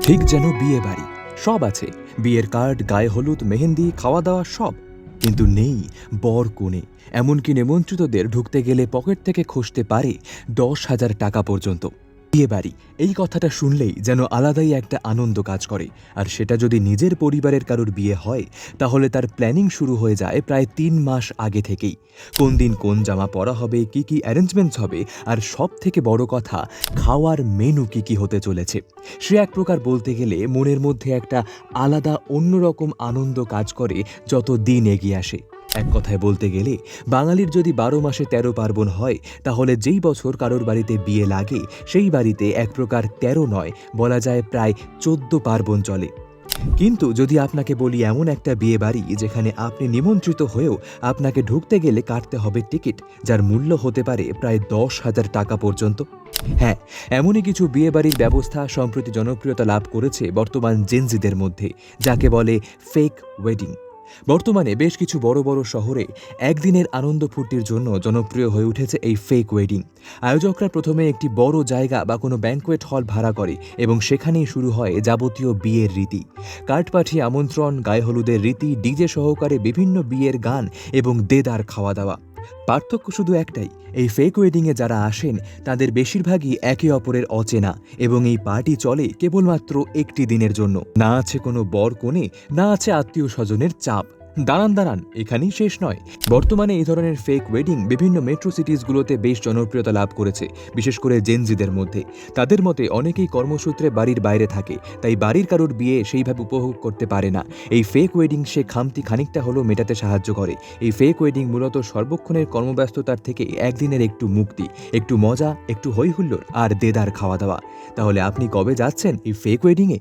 ঠিক যেন বিয়ে বাড়ি। সব আছে। বিয়ের কার্ড, গায়ে হলুদ, মেহেন্দি খাওয়া দাওয়া সব। কিন্তু নেই, বর কোণে। এমনকি নিমন্ত্রিতদের ঢুকতে গেলে পকেট থেকে খসতে পারে দশ হাজার টাকা পর্যন্ত। বিয়ে বাড়ি। এই কথাটা শুনলেই যেন আলাদাই একটা আনন্দ কাজ করে। আর সেটা যদি নিজের পরিবারের কারোর বিয়ে হয়, তাহলে তার প্ল্যানিং শুরু হয়ে যায় প্রায় তিন মাস আগে থেকেই। কোন দিন কোন জামা পরা হবে, কি কি অ্যারেঞ্জমেন্টস হবে, আর সব থেকে বড় কথা, খাওয়ার মেনু কি কি হতে চলেছে। সে এক প্রকার বলতে গেলে মনের মধ্যে একটা আলাদা অন্যরকম আনন্দ কাজ করে যত দিন এগিয়ে আসে। এক কথায় বলতে গেলে, বাঙালির যদি বারো মাসে তেরো পার্বণ হয়, তাহলে যেই বছর কারোর বাড়িতে বিয়ে লাগে, সেই বাড়িতে এক প্রকার তেরো নয়, বলা যায় প্রায় চোদ্দ পার্বণ চলে। কিন্তু যদি আপনাকে বলি এমন একটা বিয়ে বাড়ি যেখানে আপনি নিমন্ত্রিত হয়েও আপনাকে ঢুকতে গেলে কাটতে হবে টিকিট, যার মূল্য হতে পারে প্রায় দশ হাজার টাকা পর্যন্ত। হ্যাঁ এমনই কিছু বিয়ে বাড়ির ব্যবস্থা সম্প্রতি জনপ্রিয়তা লাভ করেছে বর্তমান জেনজিদের মধ্যে, যাকে বলে ফেক ওয়েডিং বর্তমানে বেশ কিছু বড় বড় শহরে একদিনের আনন্দ ফুর্তির জন্য জনপ্রিয় হয়ে উঠেছে এই ফেক ওয়েডিং আয়োজকরা প্রথমে একটি বড় জায়গা বা কোনো ব্যাঙ্কোয়েট হল ভাড়া করে এবং সেখানেই শুরু হয় যাবতীয় বিয়ের রীতি। কার্ড পাঠিয়ে আমন্ত্রণ, গায়ে হলুদের রীতি, ডিজে সহকারে বিভিন্ন বিয়ের গান এবং দেদার খাওয়া দাওয়া পার্থক্য শুধু একটাই, এই ফেক ওয়েডিংয়ে যারা আসেন, তাদের বেশিরভাগই একে অপরের অচেনা এবং এই পার্টি চলে কেবলমাত্র একটি দিনের জন্য। না আছে কোনো বর কোণে, না আছে আত্মীয় স্বজনের চাপ। দাঁড়ান দাঁড়ান, এখানেই শেষ নয়। বর্তমানে এই ধরনের ফেক ওয়েডিং বিভিন্ন মেট্রো সিটিসগুলোতে বেশ জনপ্রিয়তা লাভ করেছে, বিশেষ করে জেনজিদের মধ্যে। তাদের মতে, অনেকেই কর্মসূত্রে বাড়ির বাইরে থাকে, তাই বাড়ির কারোর বিয়ে সেইভাবে উপভোগ করতে পারে না। এই ফেক ওয়েডিং সে খামতি খানিকটা হলেও মেটাতে সাহায্য করে। এই ফেক ওয়েডিং মূলত সর্বক্ষণের কর্মব্যস্ততার থেকে একদিনের একটু মুক্তি, একটু মজা, একটু হৈহুল্লোড় আর দেদার খাওয়া দাওয়া তাহলে আপনি কবে যাচ্ছেন এই ফেক ওয়েডিংয়ে